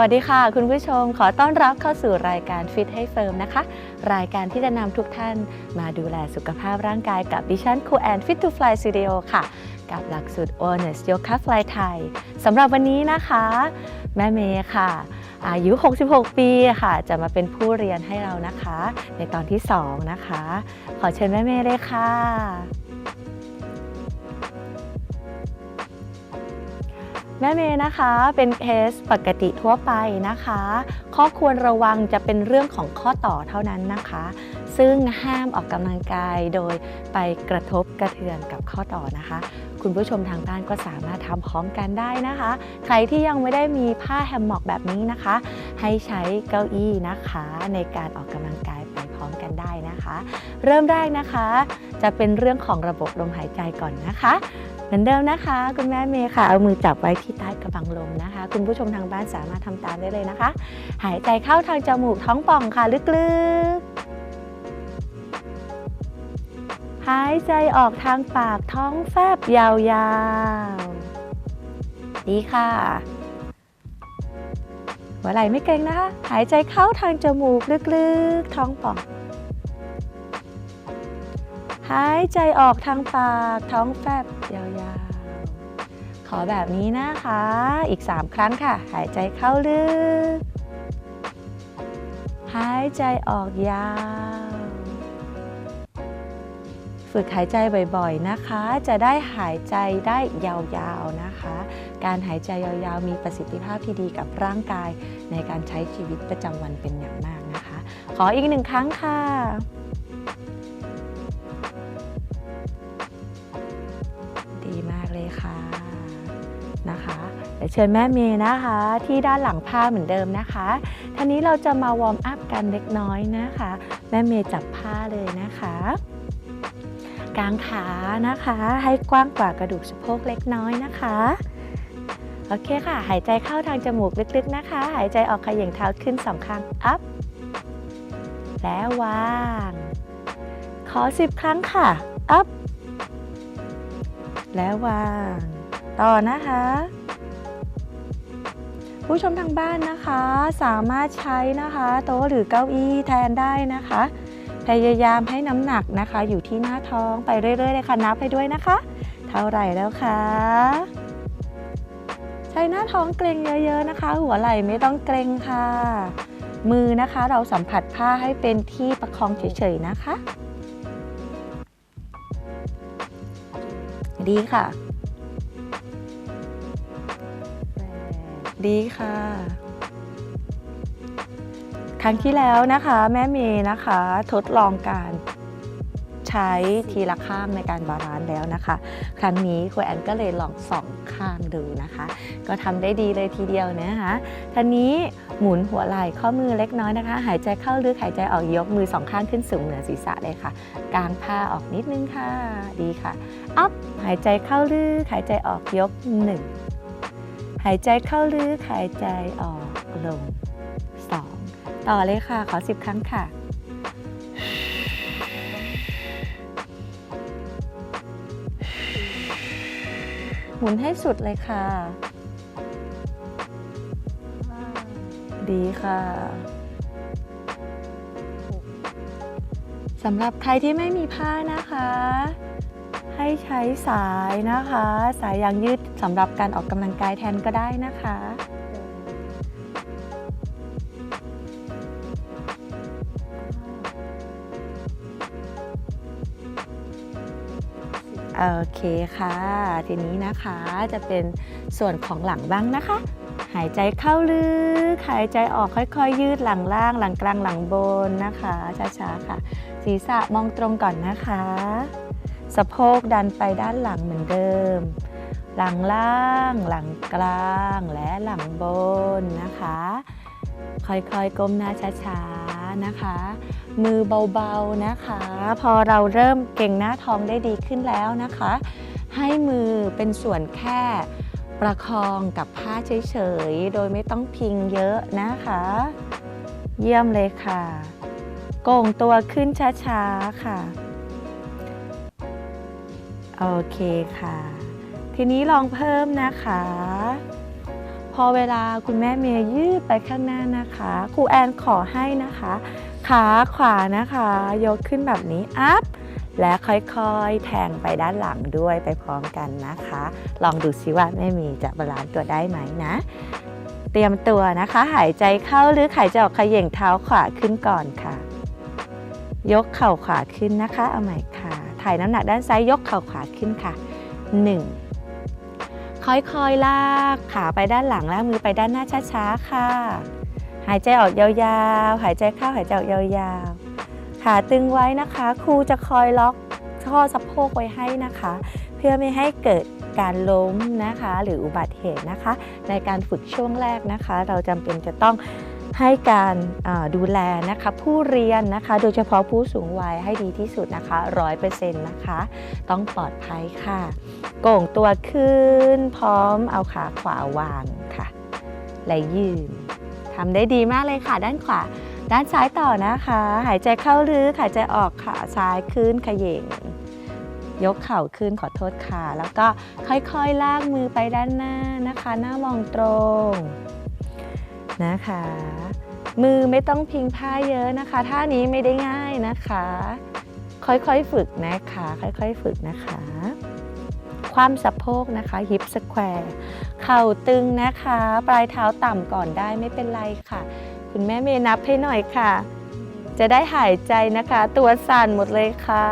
วัสดีค่ะ คุณผู้ชมขอต้อนรับเข้าสู่รายการ Fit ให้เฟิร์มนะคะ รายการที่จะนำทุกท่านมาดูแลสุขภาพร่างกายกับดิฉันครูแอน Fit to Fly Studio ค่ะ กับหลักสูตร Honest Yoga Fly Thai สำหรับวันนี้นะคะ แม่เมย์ค่ะ อายุ 66 ปีค่ะ จะมาเป็นผู้เรียนให้เรานะคะ ในตอนที่ 2 นะคะ ขอเชิญแม่เมย์เลยค่ะ แม่เมย์นะคะเป็นเคสปกติทั่วไปนะคะ ข้อควรระวังจะเป็นเรื่องของข้อต่อเท่านั้นนะคะ ซึ่งห้ามออกกำลังกายโดยไปกระทบกระเทือนกับข้อต่อนะคะ คุณผู้ชมทางบ้านก็สามารถทำพร้อมกันได้นะคะ ใครที่ยังไม่ได้มีผ้าแฮมม็อกแบบนี้นะคะ ให้ใช้เก้าอี้นะคะ ในการออกกำลังกายไปพร้อมกันได้นะคะ เริ่มแรกนะคะ จะเป็นเรื่องของระบบลมหายใจก่อนนะคะ เหมือนเดิมนะคะ คุณแม่เมย์ค่ะ เอามือจับไว้ที่ใต้กระบังลมนะคะ คุณผู้ชมทางบ้านสามารถทำตามได้เลยนะคะ หายใจเข้าทางจมูกท้องป่องค่ะ ลึกๆ หายใจออกทางปากท้องแฟบยาวๆ ดีค่ะหัวไหล่ไม่เกร็งนะคะ หายใจเข้าทางจมูกลึกๆ ท้องป่อง หายใจออกทางปากท้องแฟบยาวๆ ขอแบบนี้นะคะ อีก 3 ครั้งค่ะ หายใจเข้าลึก หายใจออกยาว ฝึกหายใจบ่อยๆนะคะ จะได้หายใจได้ยาวๆนะคะ การหายใจยาวๆ มีประสิทธิภาพที่ดีกับร่างกายในการใช้ชีวิตประจำวันเป็นอย่างมากนะคะ ขออีกหนึ่งครั้งค่ะ นะคะเดี๋ยวเชิญแม่เมย์นะคะ ที่ด้านหลังผ้าเหมือนเดิมนะคะท่านี้เราจะมาวอร์มอัพกันเล็กน้อยนะคะ แม่เมย์จับผ้าเลยนะคะกางขานะคะ ให้กว้างกว่ากระดูกสะโพกเล็กน้อยนะคะโอเคค่ะ หายใจเข้าทางจมูกลึกๆนะคะ หายใจออกขย่งเท้าขึ้นสองข้าง up แล้ววาง ขอ10ครั้งค่ะ up แล้ววาง ต่อนะคะ ผู้ชมทางบ้านนะคะสามารถใช้นะคะโต๊ะหรือเก้าอี้แทนได้นะคะ พยายามให้น้ำหนักนะคะ อยู่ที่หน้าท้องไปเรื่อยๆเลยค่ะนับไปด้วยนะคะ เท่าไหร่แล้วคะใช้หน้าท้องเกรงเยอะๆนะคะ หัวไหล่ไม่ต้องเกรงค่ะ มือนะคะเราสัมผัสผ้าให้เป็นที่ประคองเฉยๆนะคะ ดีค่ะ ดีค่ะ ครั้งที่แล้วนะคะแม่เมย์นะคะ ทดลองการใช้ทีละข้างในการบาลานซ์แล้วนะคะ ครั้งนี้ครูแอนก็เลยลองสองข้างดูนะคะ ก็ทำได้ดีเลยทีเดียวนะคะทีนี้หมุนหัวไหล่ข้อมือเล็กน้อยนะคะ หายใจเข้าลึกหายใจออกยกมือสองข้างขึ้นสูงเหนือศีรษะเลยค่ะ กางผ้าออกนิดนึงค่ะ ดีค่ะอัพหายใจเข้าลึกหายใจออกยกหนึ่ง หายใจเข้าลึกหายใจออกลงสองต่อเลยค่ะ ขอสิบครั้งค่ะหมุนให้สุดเลยค่ะ ดีค่ะสำหรับใครที่ไม่มีผ้านะคะ ให้ใช้สายนะคะ สายยางยืดสำหรับการออกกำลังกายแทนก็ได้นะคะโอเคค่ะ ทีนี้นะคะจะเป็นส่วนของหลังบ้างนะคะ หายใจเข้าลึก หายใจออกค่อยๆ ยืดหลังล่าง หลังกลางหลังบนนะคะช้าๆค่ะ ศีรษะมองตรงก่อนนะคะ สะโพกดันไปด้านหลังเหมือนเดิม หลังล่าง หลังกลางและหลังบนนะคะ ค่อยๆก้มหน้าช้าๆนะคะ มือเบาๆนะคะ พอเราเริ่มเก่งหน้าท้องได้ดีขึ้นแล้วนะคะ ให้มือเป็นส่วนแค่ประคองกับผ้าเฉยๆ โดยไม่ต้องพิงเยอะนะคะ เยี่ยมเลยค่ะ โก่งตัวขึ้นช้าๆ ค่ะ โอเคค่ะ ทีนี้ลองเพิ่มนะคะ พอเวลาคุณแม่เมย์ยืดไปข้างหน้านะคะครูแอนขอให้นะคะ ขาขวานะคะ ยกขึ้นแบบนี้อัพและค่อยๆ แทงไปด้านหลังด้วยไปพร้อมกันนะคะ ลองดูซิว่าแม่มีจะบาลานซ์ตัวได้ไหมนะ เตรียมตัวนะคะ หายใจเข้าหรือหายใจออกขย่งเท้าขวาขึ้นก่อนค่ะ ยกเข่าขวาขึ้นนะคะ เอาใหม่ค่ะ ถ่ายน้ำหนักด้านซ้ายยกเข่าขวาขึ้นค่ะ 1 ค่อยๆ ลากขาไปด้านหลังลากมือไปด้านหน้าช้าๆ ค่ะ หายใจออกยาวๆ หายใจเข้าหายใจออกยาวๆ ขาตึงไว้นะคะ ครูจะคอยล็อกข้อสะโพกไว้ให้นะคะ เพื่อไม่ให้เกิดการล้มนะคะ หรืออุบัติเหตุนะคะ ในการฝึกช่วงแรกนะคะ เราจำเป็นจะต้อง ให้การดูแลนะคะผู้เรียนนะคะ โดยเฉพาะผู้สูงวัยให้ดีที่สุดนะคะ100%นต์นะคะ ต้องปลอดภัยค่ะ โก่งตัวขึ้นพร้อมเอาขาขวาวางค่ะ และยืนทำได้ดีมากเลยค่ะ ด้านขวา ด้านซ้ายต่อนะคะ หายใจเข้าลึกหายใจออกขาซ้ายขึ้นขย่งยกเข่าขึ้นขอโทษค่ะ แล้วก็ค่อยๆ ลากมือไปด้านหน้านะคะ หน้ามองตรง นะคะ มือไม่ต้องพิงผ้าเยอะนะคะ ท่านี้ไม่ได้ง่ายนะคะ ค่อยๆฝึกนะคะ ค่อยๆฝึกนะคะ ความสะโพกนะคะฮิปสแควร์เข่าตึงนะคะ ปลายเท้าต่ำก่อนได้ไม่เป็นไรค่ะ คุณแม่เมย์นับให้หน่อยค่ะจะได้หายใจนะคะ ตัวสั่นหมดเลยค่ะ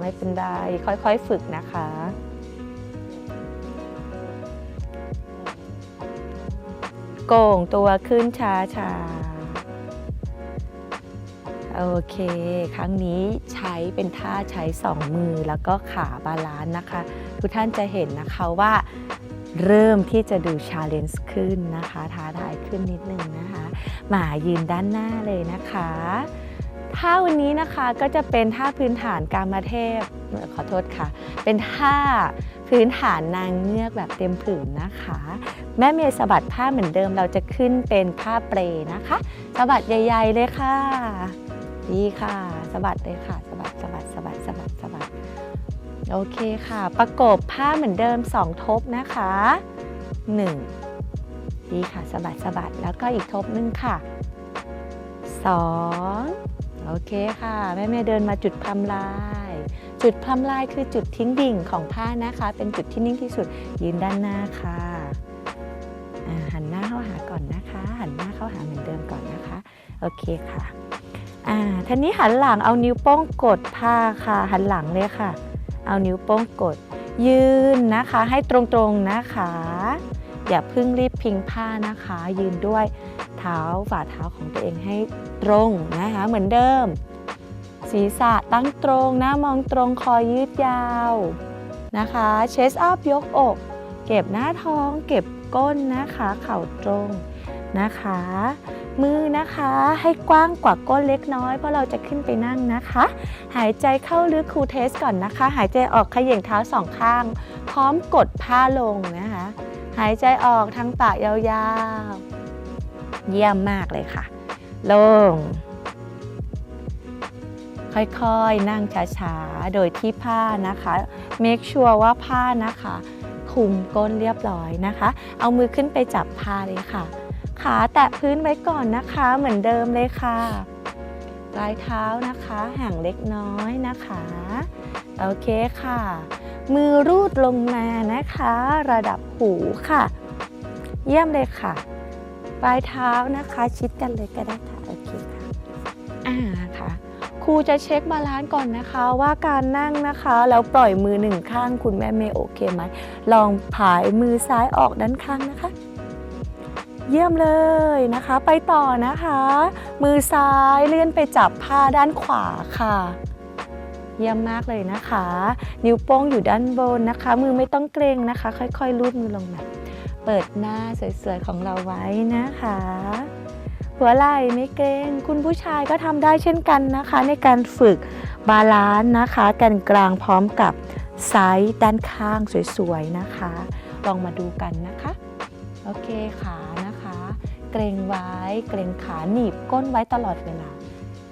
ไม่เป็นไร ค่อยๆฝึกนะคะ โก่งตัวขึ้นช้าๆโอเค ครั้งนี้ใช้เป็นท่าใช้สองมือแล้วก็ขาบาลานซ์นะคะ ทุกท่านจะเห็นนะคะว่าเริ่มที่จะดูชาเลนจ์ขึ้นนะคะ ท้าทายขึ้นนิดนึงนะคะมายืนด้านหน้าเลยนะคะท่าวันนี้นะคะก็จะเป็นท่าพื้นฐานการมาเทพขอโทษค่ะ เป็นท่า พื้นฐานนางเงือกแบบเต็มผืนนะคะ แม่เมย์สะบัดผ้าเหมือนเดิมเราจะขึ้นเป็นผ้าเปรนะคะสะบัดใหญ่ ๆ เลยค่ะ ดีค่ะสะบัดเลยค่ะสะบัดสะบัดสะบัดสะบัดสะบัดโอเคค่ะ ประกบผ้าเหมือนเดิม 2 ทบนะคะ 1 ดีค่ะสะบัดสะบัดแล้วก็อีกทบหนึงค่ะ 2 โอเคค่ะ แม่เมย์เดินมาจุดพรำลาย จุดพรำลายคือจุดทิ้งดิ่งของผ้านะคะ เป็นจุดที่นิ่งที่สุดยืนด้านหน้าค่ะอ่าหันหน้าเข้าหาก่อนนะคะ หันหน้าเข้าหาเหมือนเดิมก่อนนะคะ โอเคค่ะอ่าทีนี้หันหลังเอานิ้วโป้งกดผ้าค่ะ หันหลังเลยค่ะ เอานิ้วโป้งกด ยืนนะคะ ให้ตรงๆนะคะ อย่าเพิ่งรีบพิงผ้านะคะ ยืนด้วยเท้าฝ่าเท้าของตัวเองให้ตรงนะคะ เหมือนเดิม ศีรษะตั้งตรงหน้ามองตรงคอยืดยาวนะคะเชสอัพยกอก เก็บหน้าท้องเก็บก้นนะคะ เข่าตรงนะคะ มือนะคะให้กว้างกว่าก้นเล็กน้อยเพราะเราจะขึ้นไปนั่งนะคะ หายใจเข้าลึกครูเทสก่อนนะคะ หายใจออกขย่งเท้าสองข้าง พร้อมกดผ้าลงนะคะ หายใจออกทางปากยาวๆ เยี่ยมมากเลยค่ะ ลง ค่อยๆ นั่งช้าๆ โดยที่ผ้านะคะ make sure ว่าผ้านะคะคุมก้นเรียบร้อยนะคะ เอามือขึ้นไปจับผ้าเลยค่ะ ขาแตะพื้นไว้ก่อนนะคะเหมือนเดิมเลยค่ะปลายเท้านะคะห่างเล็กน้อยนะคะ โอเคค่ะ มือรูดลงมานะคะ ระดับหูค่ะ เยี่ยมเลยค่ะ ปลายเท้านะคะชิดกันเลยก็ได้ค่ะ โอเคค่ะอ่าค่ะ ครูจะเช็คบาลานซ์ก่อนนะคะ ว่าการนั่งนะคะ แล้วปล่อยมือหนึ่งข้างคุณแม่เมย์โอเคไหม ลองผายมือซ้ายออกด้านข้างนะคะ เยี่ยมเลยนะคะ ไปต่อนะคะ มือซ้ายเลื่อนไปจับผ้าด้านขวาค่ะเยี่ยมมากเลยนะคะ นิ้วโป้งอยู่ด้านบนนะคะ มือไม่ต้องเกรงนะคะ ค่อยๆลูบมือลงมาเปิดหน้าสวยๆของเราไว้นะคะ หัวไหล่ไม่เกรงคุณผู้ชายก็ทำได้เช่นกันนะคะ ในการฝึกบาลานซ์นะคะกันกลางพร้อมกับไซส์ด้านข้างสวยๆนะคะ ลองมาดูกันนะคะ โอเคขานะคะ เกรงไว้เกรงขาหนีบก้นไว้ตลอดเวลา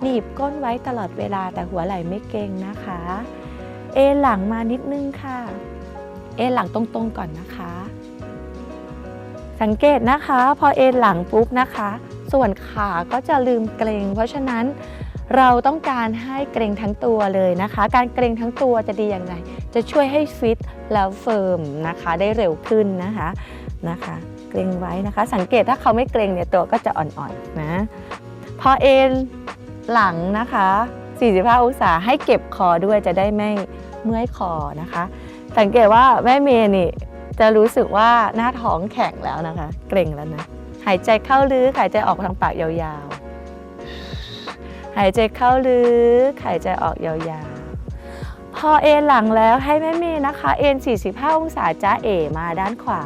หนีบก้นไว้ตลอดเวลาแต่หัวไหล่ไม่เกรงนะคะ เอหลังมานิดนึงค่ะ เอหลังตรงๆก่อนนะคะ สังเกตนะคะ พอเอหลังปุ๊บนะคะ ส่วนขาก็จะลืมเกรง เพราะฉะนั้นเราต้องการให้เกรงทั้งตัวเลยนะคะ การเกรงทั้งตัวจะดีอย่างไร จะช่วยให้ฟิตแล้วเฟิร์มนะคะได้เร็วขึ้นนะคะนะคะ เกรงไว้นะคะ สังเกตถ้าเขาไม่เกรงเนี่ยตัวก็จะอ่อนๆนะพอเอนหลังนะคะ 45 องศาให้เก็บคอด้วยจะได้ไม่เมื่อยคอนะคะ สังเกตว่าแม่เมย์นี่จะรู้สึกว่าหน้าท้องแข็งแล้วนะคะ เกรงแล้วนะ หายใจเข้าลึกหายใจออกทางปากยาวๆ หายใจเข้าลึกหายใจออกยาวๆ พอเอนหลังแล้วให้แม่เมย์นะคะเอน45 องศาจ้าเอมาด้านขวา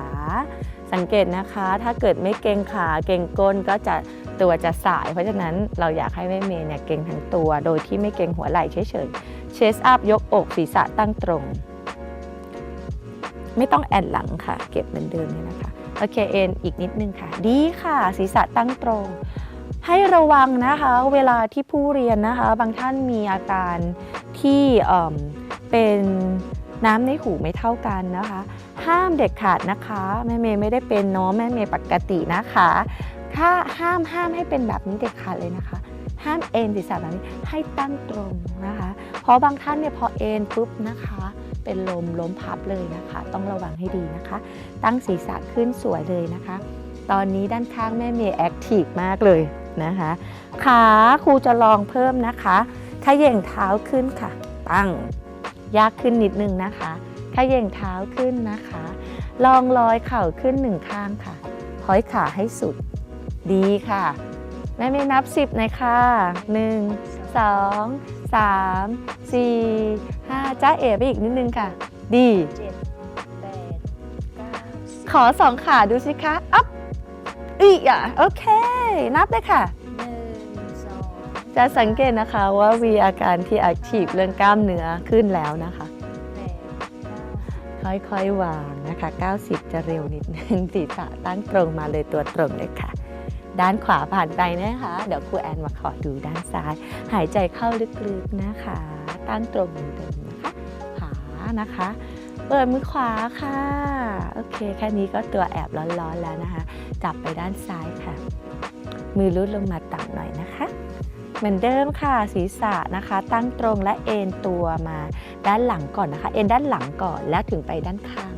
สังเกตนะคะ ถ้าเกิดไม่เกรงขาเกรงก้นก็จะตัวจะสาย เพราะฉะนั้นเราอยากให้แม่เมย์เนี่ยเกรงทั้งตัว โดยที่ไม่เกรงหัวไหล่เฉยๆเชสอัพยกอกศีรษะตั้งตรง ไม่ต้องแอนหลังค่ะ เก็บเหมือนเดิมเลยนะคะ โอเคเอ็นอีกนิดนึงค่ะ ดีค่ะ ศีรษะตั้งตรง ให้ระวังนะคะ เวลาที่ผู้เรียนนะคะ บางท่านมีอาการที่เเป็นน้ำในหูไม่เท่ากันนะคะ ห้ามเด็ดขาดนะคะ แม่เมย์ไม่ได้เป็นเนาะแม่เมย์ปกตินะคะถ้าห้ามห้ามให้เป็นแบบนี้เด็ดขาดเลยนะคะ ห้ามเอ็นศีรษะแบบนี้ให้ตั้งตรงนะคะ เพราะบางท่านเนี่ยพอเอ็นปุ๊บนะคะ เป็นลมล้มพับเลยนะคะ ต้องระวังให้ดีนะคะ ตั้งศีรษะขึ้นสวยเลยนะคะ ตอนนี้ด้านข้างแม่เมย์แอคทีฟมากเลยนะคะ ขาครูจะลองเพิ่มนะคะขย่งเท้าขึ้นค่ะ ตั้งยากขึ้นนิดนึงนะคะขย่งเท้าขึ้นนะคะ ลองลอยเข่าขึ้นหนึ่งข้างค่ะพอยขาให้สุด ดีค่ะ แม่เมย์นับ 10หน่อยค่ะ 1 2 3 4 5จ้าเอ๋ไปอีกนิดนึงค่ะ ดีเจ็ดแปดเก้าสิบขอสองขาดูสิคะอัพอีกอะ โอเค นับเลยค่ะหนึ่งสองจะสังเกตนะคะว่ามีอาการที่อักทีฟเรื่องกล้ามเนื้อขึ้นแล้วนะคะแปดเก้าสิบค่อยๆวางนะคะ 90 จะเร็วนิดนึงศีรษะตั้งตรงมาเลยตัวตรงเลยค่ะ ด้านขวาผ่านไปนะคะ เดี๋ยวครูแอนมาขอดูด้านซ้าย หายใจเข้าลึกๆนะคะ ตั้งตรงเหมือนเดิมนะคะขานะคะเปิดมือขวาค่ะ โอเค แค่นี้ก็ตัวแอบร้อนๆแล้วนะคะ จับไปด้านซ้ายค่ะ มือลุดลงมาต่ำหน่อยนะคะ เหมือนเดิมค่ะ ศีรษะนะคะ ตั้งตรงและเอ็นตัวมาด้านหลังก่อนนะคะ เอ็นด้านหลังก่อนแล้วถึงไปด้านข้าง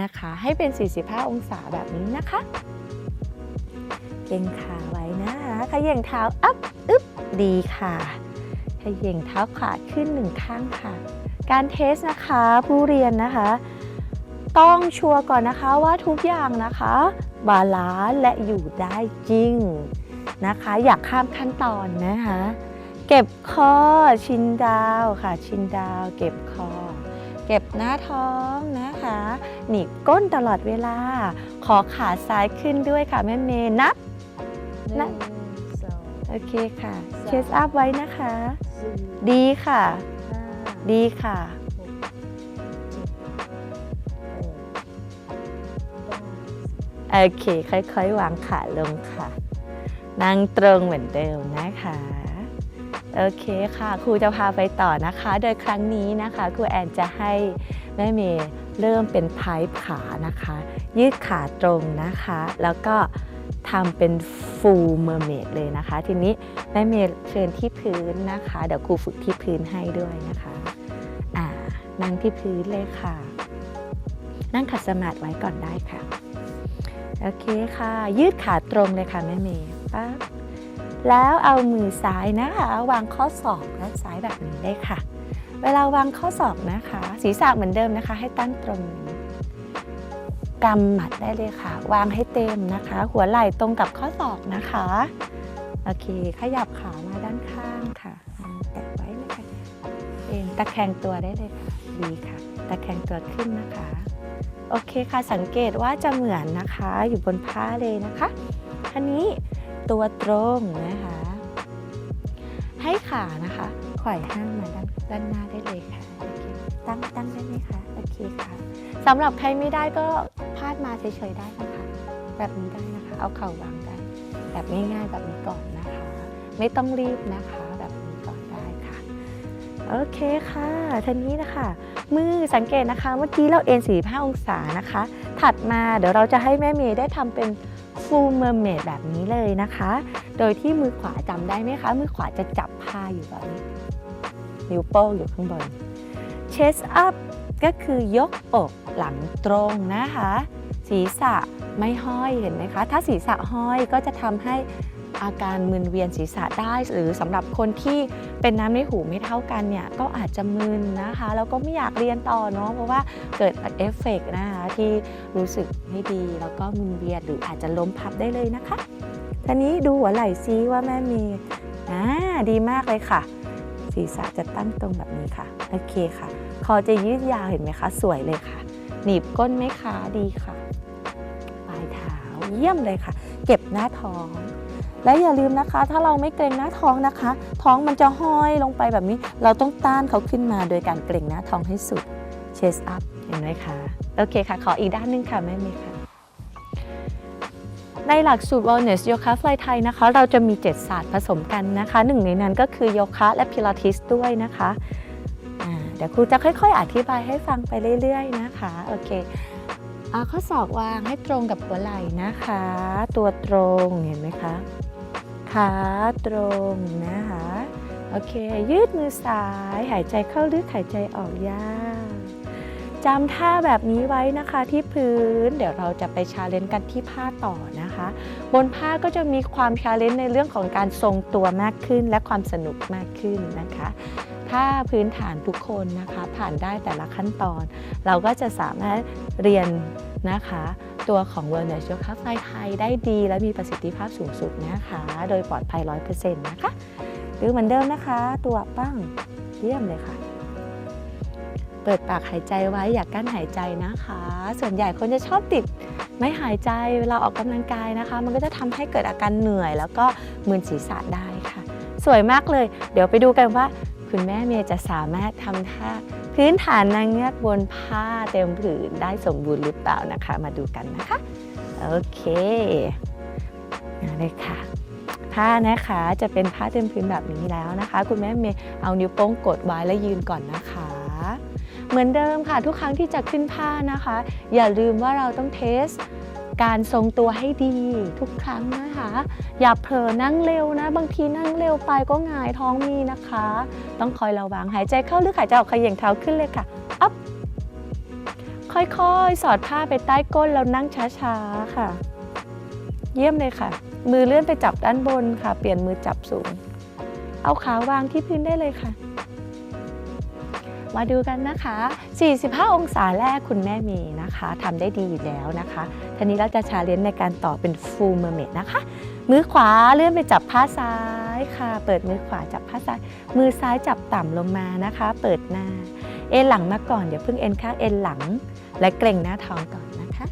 นะคะ ให้เป็น 45 องศาแบบนี้นะคะ เก่งขาไว้นะคะขย่งเท้าอัพอึ๊บดีค่ะขย่งเท้าขวาขึ้นหนึ่งข้างค่ะ การเทสนะคะผู้เรียนนะคะ ต้องชัวร์ก่อนนะคะว่าทุกอย่างนะคะ บาลานและอยู่ได้จริงนะคะ อยากข้ามขั้นตอนนะคะ เก็บคอชินดาวค่ะ ชินดาว เก็บคอเก็บหน้าท้องนะคะ หนีบก้นตลอดเวลา ขอขาซ้ายขึ้นด้วยค่ะแม่เมย์นับ นะนึ่งสองโอเคค่ะ เชสอัพไว้นะคะสี่ดีค่ะห้าดีค่ะหกเจ็ดแปดเก้าสิบโอเค ค่อยๆ วางขาลงค่ะ นั่งตรงเหมือนเดิมนะคะโอเคค่ะ ครูจะพาไปต่อนะคะ โดยครั้งนี้นะคะ ครูแอนจะให้แม่เมย์เริ่มเป็นไพป์ขานะคะ ยืดขาตรงนะคะ แล้วก็ ทำเป็น full mermaid เลยนะคะ ทีนี้แม่เมย์เชิญที่พื้นนะคะ เดี๋ยวครูฝึกที่พื้นให้ด้วยนะคะอ่านั่งที่พื้นเลยค่ะ นั่งขัดสมาธิไว้ก่อนได้ค่ะ โอเคค่ะ ยืดขาตรงเลยค่ะแม่เมย์ปั๊บแล้วเอามือซ้ายนะคะ วางข้อศอกด้านซ้ายแบบนี้ได้ค่ะ เวลาวางข้อศอกนะคะ ศีรษะเหมือนเดิมนะคะ ให้ตั้งตรง ดำหมัดได้เลยค่ะ วางให้เต็มนะคะ หัวไหล่ตรงกับข้อศอกนะคะ โอเค ขยับขามาด้านข้างค่ะแตะไว้เลยค่ะเองตะแคงตัวได้เลยค่ะดีค่ะตะแคงตัวขึ้นนะคะ โอเคค่ะสังเกตว่าจะเหมือนนะคะ อยู่บนผ้าเลยนะคะทีนี้ตัวตรงนะคะ ให้ขานะคะไขว่ห้างมาด้านด้านหน้าได้เลยค่ะตั้งตั้งได้ไหมคะโอเคค่ะสำหรับใครไม่ได้ก็ พาดมาเฉยๆได้นะคะ แบบนี้ได้นะคะ เอาเข่าวางได้ แบบง่ายๆแบบนี้ก่อนนะคะ ไม่ต้องรีบนะคะ แบบนี้ก่อนได้ค่ะ โอเคค่ะทีนี้นะคะ มือสังเกตนะคะเมื่อกี้เราเอ็น45 องศานะคะ ถัดมาเดี๋ยวเราจะให้แม่เมย์ได้ทำเป็น full mermaid แบบนี้เลยนะคะ โดยที่มือขวาจำได้ไหมคะ มือขวาจะจับผ้าอยู่แบบนี้ นิ้วโป้งอยู่ข้างบน chest up ก็คือยกอกหลังตรงนะคะ ศีรษะไม่ห้อยเห็นไหมคะ ถ้าศีรษะห้อยก็จะทำให้อาการมึนเวียนศีรษะได้ หรือสำหรับคนที่เป็นน้ำในหูไม่เท่ากันเนี่ยก็อาจจะมึนนะคะแล้วก็ไม่อยากเรียนต่อเนาะเพราะว่าเกิดเอฟเฟกต์นะคะที่รู้สึกไม่ดีแล้วก็มึนเวียนหรืออาจจะล้มพับได้เลยนะคะทีนี้ดูหัวไหล่ซิว่าแม่มีอ่าดีมากเลยค่ะ ศีรษะจะตั้งตรงแบบนี้ค่ะโอเคค่ะ คอจะยืดยาวเห็นไหมคะ สวยเลยค่ะ หนีบก้นไหมคะดีค่ะ เยี่ยมเลยค่ะ เก็บหน้าท้อง และอย่าลืมนะคะ ถ้าเราไม่เกรงหน้าท้องนะคะ ท้องมันจะห้อยลงไปแบบนี้ เราต้องต้านเขาขึ้นมาโดยการเกรงหน้าท้องให้สุด chest up เห็นไหมคะโอเคค่ะ ขออีกด้านหนึงค่ะแม่เมย์ค่ะในหลักสูตร Wellness Yoga Fly ไทยนะคะ เราจะมี 7 ศาสตร์ผสมกันนะคะ หนึ่งในนั้นก็คือโยคะและพิลาทิสด้วยนะคะเดี๋ยวครูจะค่อย ๆ อธิบายให้ฟังไปเรื่อย ๆ นะคะ โอเค เอาข้อศอกวางให้ตรงกับหัวไหล่นะคะ ตัวตรงเห็นไหมคะขาตรงนะคะ โอเค ยืดมือซ้ายหายใจเข้าลึกหายใจออกยาวจำท่าแบบนี้ไว้นะคะที่พื้น เดี๋ยวเราจะไปชาเลนจ์กันที่ผ้าต่อนะคะ บนผ้าก็จะมีความชาเลนจ์ในเรื่องของการทรงตัวมากขึ้น และความสนุกมากขึ้นนะคะ ถ้าพื้นฐานทุกคนนะคะผ่านได้แต่ละขั้นตอน เราก็จะสามารถเรียนนะคะตัวของ Wellness Yoga Fly ไทยได้ดี และมีประสิทธิภาพสูงสุดนะคะ โดยปลอดภัย 100%นะคะหรือเหมือนเดิมนะคะ ตัวปั้งเยี่ยมเลยค่ะ เปิดปากหายใจไว้อย่ากกั้นหายใจนะคะ ส่วนใหญ่คนจะชอบติดไม่หายใจเวลาออกกำลังกายนะคะ มันก็จะทำให้เกิดอาการเหนื่อย แล้วก็มึนศีรษะได้ค่ะ สวยมากเลย เดี๋ยวไปดูกันว่า คุณแม่เมย์จะสามารถทำท่าพื้นฐานนางเงือกบนผ้าเต็มผืนได้สมบูรณ์หรือเปล่านะคะ มาดูกันนะคะ โอเคมาเลยค่ะผ้านะคะจะเป็นผ้าเต็มพื้นแบบนี้แล้วนะคะ คุณแม่เมย์เอานิ้วโป้งกดไว้แล้วยืนก่อนนะคะ เหมือนเดิมค่ะทุกครั้งที่จะขึ้นผ้านะคะ อย่าลืมว่าเราต้องเทส การทรงตัวให้ดีทุกครั้งนะคะ อย่าเผลอนั่งเร็วนะ บางทีนั่งเร็วไปก็หงายท้องมีนะคะ ต้องคอยระวังหายใจเข้าลึกหายใจออกขย่งเท้าขึ้นเลยค่ะอัพค่อยๆ สอดผ้าไปใต้ก้นแล้วนั่งช้าๆค่ะ เยี่ยมเลยค่ะ มือเลื่อนไปจับด้านบนค่ะ เปลี่ยนมือจับสูง เอาขาวางที่พื้นได้เลยค่ะ มาดูกันนะคะ 45 องศาแรกคุณแม่มีนะคะทำได้ดีอยู่แล้วนะคะทีนี้เราจะชาเลนจ์ในการต่อเป็น full mermaid นะคะ มือขวาเลื่อนไปจับผ้าซ้ายค่ะ เปิดมือขวาจับผ้าซ้าย มือซ้ายจับต่ำลงมานะคะ เปิดหน้า เอ็นหลังมาก่อนเดี๋ยวเพิ่งเอ็นข้างเอ็นหลัง และเกร็งหน้าท้องก่อนนะคะ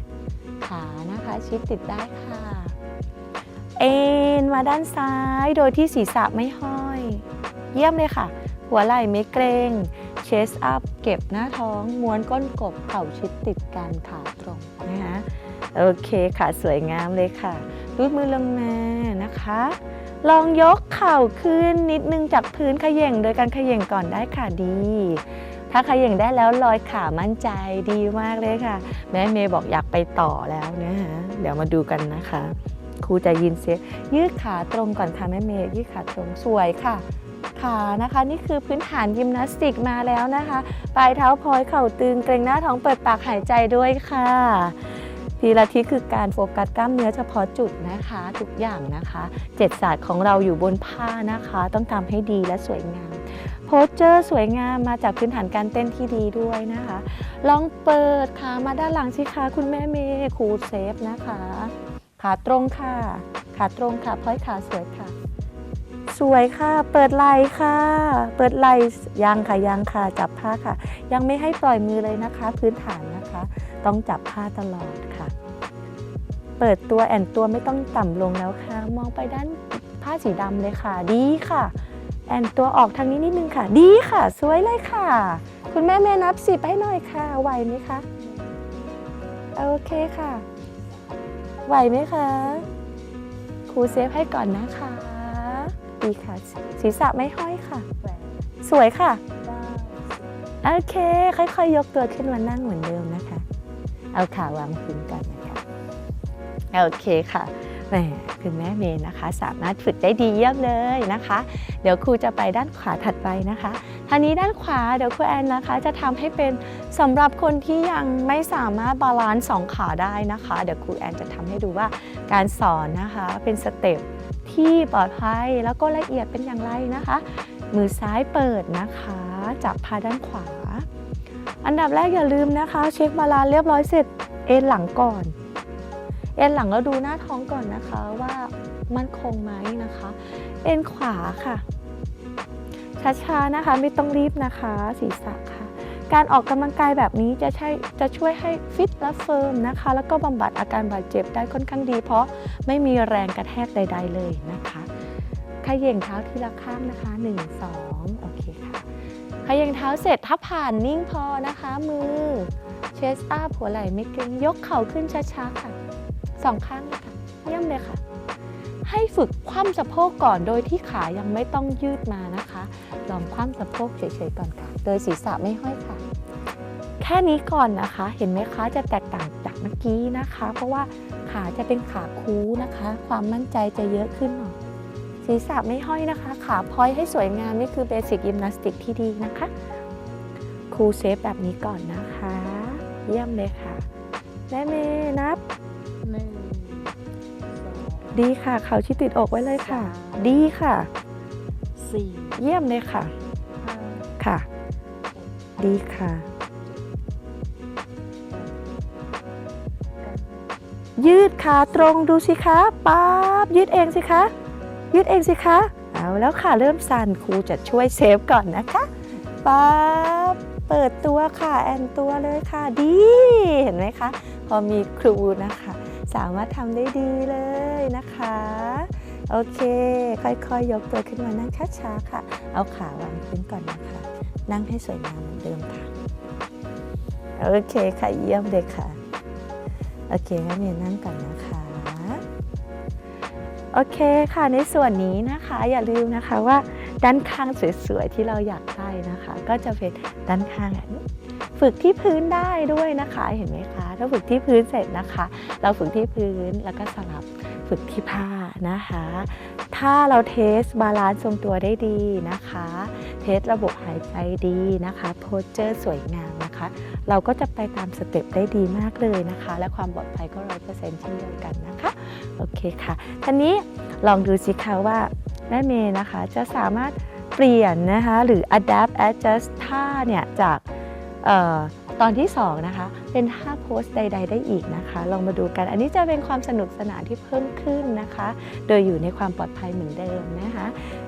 ขานะคะชิดติดได้ค่ะ เอ็นมาด้านซ้ายโดยที่ศีรษะไม่ห้อย เยี่ยมเลยค่ะ หัวไหล่ไม่เกรง เชสอัพเก็บหน้าท้องม้วนก้นกบเข่าชิดติดกันขาตรงนะคะโอเคค่ะสวยงามเลยค่ะรูดมือลงมานะคะ ลองยกเข่าขึ้นนิดนึงจากพื้นขย่งโดยการขย่งก่อนได้ค่ะดี ถ้าขย่งได้แล้วลอยขามั่นใจดีมากเลยค่ะ แม่เมย์บอกอยากไปต่อแล้วนะคะเดี๋ยวมาดูกันนะคะครูจะยินเสียงยืดขาตรงก่อนค่ะแม่เมย์ยืดขาตรงสวยค่ะ ขานะคะ นี่คือพื้นฐานยิมนาสติกมาแล้วนะคะ ปลายเท้าพลอยเข่าตึงเกรงหน้าท้องเปิดปากหายใจด้วยค่ะพีลาทิสคือการโฟกัสกล้ามเนื้อเฉพาะจุดนะคะ ทุกอย่างนะคะ เจ็ดศาสตร์ของเราอยู่บนผ้านะคะ ต้องทำให้ดีและสวยงามโพสเจอร์สวยงามมาจากพื้นฐานการเต้นที่ดีด้วยนะคะ ลองเปิดขามาด้านหลังสิคะคุณแม่เมย์ครูเซฟนะคะ ขาตรงค่ะ ขาตรงค่ะพลอยขาสวยค่ะ สวยค่ะ เปิดไหล่ค่ะ เปิดไหล่ยังค่ะยังค่ะจับผ้าค่ะ ยังไม่ให้ปล่อยมือเลยนะคะ พื้นฐานนะคะ ต้องจับผ้าตลอดค่ะ เปิดตัวแอนตัวไม่ต้องต่ำลงแล้วค่ะ มองไปด้านผ้าสีดำเลยค่ะ ดีค่ะ แอนตัวออกทางนี้นิดนึงค่ะ ดีค่ะ สวยเลยค่ะ คุณแม่เมย์นับสิบให้หน่อยค่ะไหวไหมคะโอเคค่ะ ไหวไหมคะครูเซฟให้ก่อนนะคะ ดีค่ะ ศีรษะไม่ห้อยค่ะ สวยค่ะ โอเค ค่อยๆ ยกตัวขึ้นมานั่งเหมือนเดิมนะคะ เอาขาวางพื้นกันนะคะ โอเคค่ะแหมคุณแม่เมย์นะคะ สามารถฝึกได้ดีเยี่ยมเลยนะคะ เดี๋ยวครูจะไปด้านขวาถัดไปนะคะทีนี้ด้านขวาเดี๋ยวครูแอนนะคะ จะทำให้เป็นสำหรับคนที่ยังไม่สามารถบาลานซ์สองขาได้นะคะ เดี๋ยวครูแอนจะทำให้ดูว่าการสอนนะคะเป็นสเต็ป ที่ปลอดภัยแล้วก็ละเอียดเป็นอย่างไรนะคะ มือซ้ายเปิดนะคะจับพาด้านขวา อันดับแรกอย่าลืมนะคะ เช็คบาลานเรียบร้อยเสร็จเอ็นหลังก่อน เอ็นหลังแล้วดูหน้าท้องก่อนนะคะว่ามันคงไหมนะคะ เอ็นขวาค่ะช้าๆนะคะไม่ต้องรีบนะคะ ศีรษะค่ะ การออกกำลังกายแบบนี้จะใช่จะช่วยให้ฟิตและเฟิร์มนะคะ แล้วก็บำบัดอาการบาดเจ็บได้ค่อนข้างดี เพราะไม่มีแรงกระแทกใด ๆ เลยนะคะขย่งเท้าทีละข้างนะคะ 1 2 โอเคค่ะขย่งเท้าเสร็จถ้าผ่านนิ่งพอนะคะ มือเชสอัพหัวไหล่ไม่เกร็งยกเข่าขึ้นช้าๆค่ะสองข้างเลยค่ะเยี่ยมเลยค่ะให้ฝึกคว่ำสะโพกก่อนโดยที่ขายังไม่ต้องยืดมานะคะ ลองคว่ำสะโพกเฉยๆก่อนค่ะ โดยศีรษะไม่ห้อยค่ะ แค่นี้ก่อนนะคะ เห็นไหมคะจะแตกต่างจากเมื่อกี้นะคะ เพราะว่าขาจะเป็นขาคูนะคะ ความมั่นใจจะเยอะขึ้นหน่อยศีรษะไม่ห้อยนะคะ ขาพอยให้สวยงามนี่คือเบสิกยิมนาสติกที่ดีนะคะครูเซฟแบบนี้ก่อนนะคะ เยี่ยมเลยค่ะแม่เมย์นับหนึ่งสองดีค่ะ เขาชิดติดอกไว้เลยค่ะ ดีค่ะ สี่ เยี่ยมเลยค่ะห้าค่ะ ดีค่ะ ยืดขาตรงดูสิคะป๊าบยืดเองสิคะ ยืดเองสิคะ เอาแล้วค่ะเริ่มสั่นครูจะช่วยเซฟก่อนนะคะป๊าบเปิดตัวค่ะ แอนตัวเลยค่ะดี เห็นไหมคะ พอมีครูนะคะ สามารถทำได้ดีเลยนะคะ โอเค ค่อยๆยกตัวขึ้นมานั่งช้าๆค่ะ เอาขาวางพื้นก่อนนะคะ นั่งให้สวยงามเหมือนเดิมค่ะ โอเคค่ะเยี่ยมเลยค่ะ โอเคงั้นเมย์นั่งก่อนนะคะโอเคค่ะในส่วนนี้นะคะอย่าลืมนะคะว่าด้านข้างสวยๆที่เราอยากได้นะคะ ก็จะเป็นด้านข้างฝึกที่พื้นได้ด้วยนะคะเห็นไหมคะถ้าฝึกที่พื้นเสร็จนะคะ เราฝึกที่พื้นแล้วก็สลับ ฝึกที่ผ้านะคะ ถ้าเราเทสบาลานซ์ทรงตัวได้ดีนะคะ เทสระบบหายใจดีนะคะโพสเจอร์สวยงามนะคะ เราก็จะไปตามสเต็ปได้ดีมากเลยนะคะ และความปลอดภัยก็ร้อยเปอร์เซ็นต์เช่นเดียวกันนะคะ โอเคค่ะทีนี้ลองดูสิคะว่าแม่เมย์นะคะจะสามารถเปลี่ยนนะคะหรือ adapt adjust ท่าเนี่ยจากเออ ตอนที่ 2 นะคะ เป็นท่าโพสใด ๆ ได้อีกนะคะ ลองมาดูกัน อันนี้จะเป็นความสนุกสนานที่เพิ่มขึ้นนะคะ โดยอยู่ในความปลอดภัยเหมือนเดิมนะคะ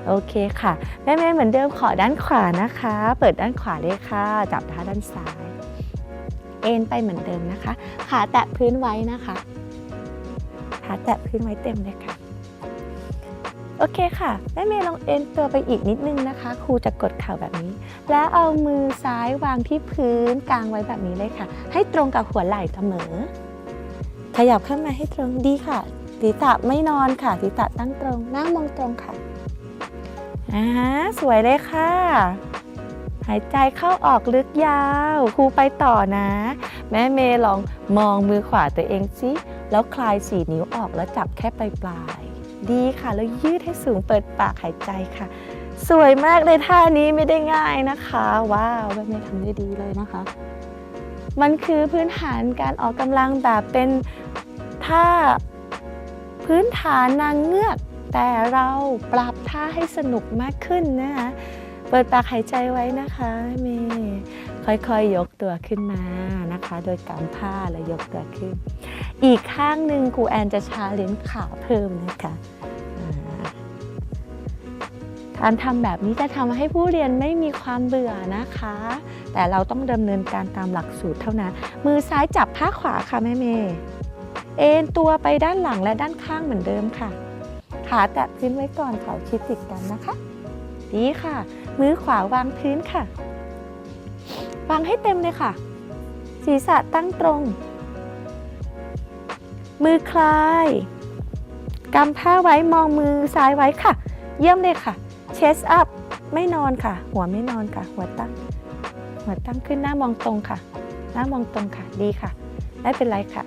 โอเคค่ะ แม่เมย์เหมือนเดิมขอด้านขวานะคะ เปิดด้านขวาเลยค่ะ จับเท้าด้านซ้าย เอ็นไปเหมือนเดิมนะคะ ขาแตะพื้นไว้นะคะขาแตะพื้นไว้เต็มเลยค่ะ โอเคค่ะแม่เมย์ลองเอ็นตัวไปอีกนิดนึงนะคะ ครูจะกดเข่าแบบนี้ แล้วเอามือซ้ายวางที่พื้นกลางไว้แบบนี้เลยค่ะ ให้ตรงกับหัวไหล่เสมอ ขยับเข้ามาให้ตรงดีค่ะศีรษะไม่นอนค่ะศีรษะตั้งตรงนั่งมองตรงค่ะอ่าสวยเลยค่ะ หายใจเข้าออกลึกยาว ครูไปต่อนะ แม่เมย์ลองมองมือขวาตัวเองสิแล้วคลายสี่นิ้วออกแล้วจับแค่ปลายปลาย ดีค่ะ แล้วยืดให้สูงเปิดปากหายใจค่ะ สวยมากเลยท่านี้ไม่ได้ง่ายนะคะ ว้าวแม่เมย์ทำได้ดีเลยนะคะ มันคือพื้นฐานการออกกำลังแบบเป็นท่าพื้นฐานนางเงือก แต่เราปรับท่าให้สนุกมากขึ้นนะคะเปิดปากหายใจไว้นะคะเมย์ ค่อยๆยกตัวขึ้นมานะคะ โดยการผ้าแล้วยกตัวขึ้น อีกข้างหนึ่งครูแอนจะชาเลนจ์ขาเพิ่มนะคะการทำแบบนี้จะทำให้ผู้เรียนไม่มีความเบื่อนะคะ แต่เราต้องดำเนินการตามหลักสูตรเท่านั้น มือซ้ายจับผ้าขวาค่ะแม่เมย์เอ็นตัวไปด้านหลังและด้านข้างเหมือนเดิมค่ะ ขาแตะพื้นไว้ก่อนเขาชิดติดกันนะคะ ดีค่ะ มือขวาวางพื้นค่ะ วางให้เต็มเลยค่ะ ศีรษะตั้งตรง มือคลายกำผ้าไว้มองมือซ้ายไว้ค่ะ เยี่ยมเลยค่ะ เชสอัพไม่นอนค่ะ หัวไม่นอนค่ะ หัวตั้ง หัวตั้งขึ้นหน้ามองตรงค่ะ หน้ามองตรงค่ะ ดีค่ะ ไม่เป็นไรค่ะ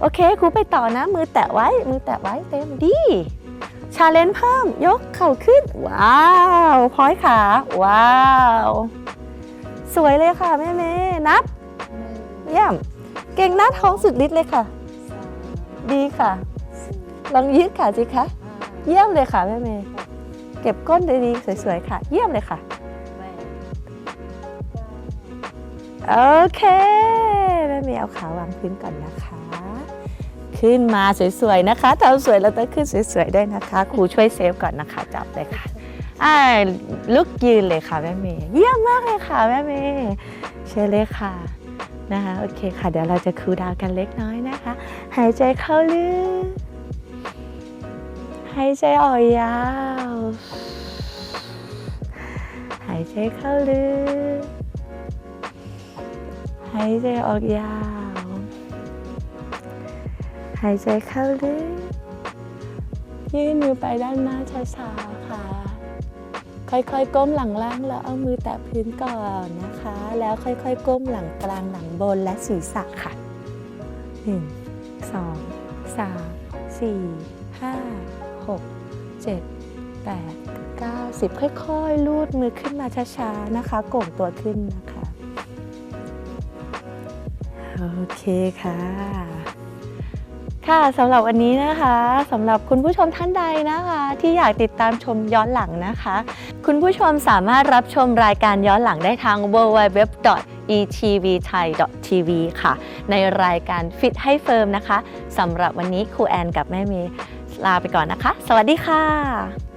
โอเคครูไปต่อนะ มือแตะไว้ มือแตะไว้เต็มดี ชาเลนจ์เพิ่ม ยกเข่าขึ้น ว้าวพอยขา ว้าว สวยเลยค่ะแม่เมย์นับเยี่ยม เก่งหน้าท้องสุดฤทธิ์เลยค่ะ ดีค่ะ ลองยืดขาสิคะเยี่ยมเลยค่ะแม่เมย์เก็บก้นดีๆสวยๆค่ะ เยี่ยมเลยค่ะโอเคแม่เมย์เอาขาวางพื้นก่อนนะคะ ขึ้นมาสวยๆนะคะทำสวยแล้วต้องขึ้นสวยๆด้วยนะคะครูช่วยเซฟก่อนนะคะจับเลยค่ะ อ่าลุกยืนเลยค่ะแม่เมย์เยี่ยมมากเลยค่ะแม่เมย์เชิญเลยค่ะนะคะโอเคค่ะ เดี๋ยวเราจะคูลดาวกันเล็กน้อยนะคะ หายใจเข้าลึกหายใจออกยาว หายใจเข้าลึกหายใจออกยาว หายใจเข้าลึก ยื่นมือไปด้านหน้าช้าๆค่ะ ค่อยๆ ก้มหลังล่างแล้วเอามือแตะพื้นก่อนนะคะ แล้วค่อยๆ ก้มหลังกลางหลังบนและศีรษะค่ะหนึ่งสองสามสี่ห้าหกเจ็ดแปดเก้าสิบค่อยๆ ลูดมือขึ้นมาช้าๆ นะคะ โก่งตัวขึ้นนะคะ โอเคค่ะค่ะสำหรับวันนี้นะคะสำหรับคุณผู้ชมท่านใดนะคะ ที่อยากติดตามชมย้อนหลังนะคะ คุณผู้ชมสามารถรับชมรายการย้อนหลังได้ทาง www.etvthai.tv ค่ะ ในรายการฟิตให้เฟิร์มนะคะสำหรับวันนี้ครูแอนกับแม่เมย์ลาไปก่อนนะคะ สวัสดีค่ะ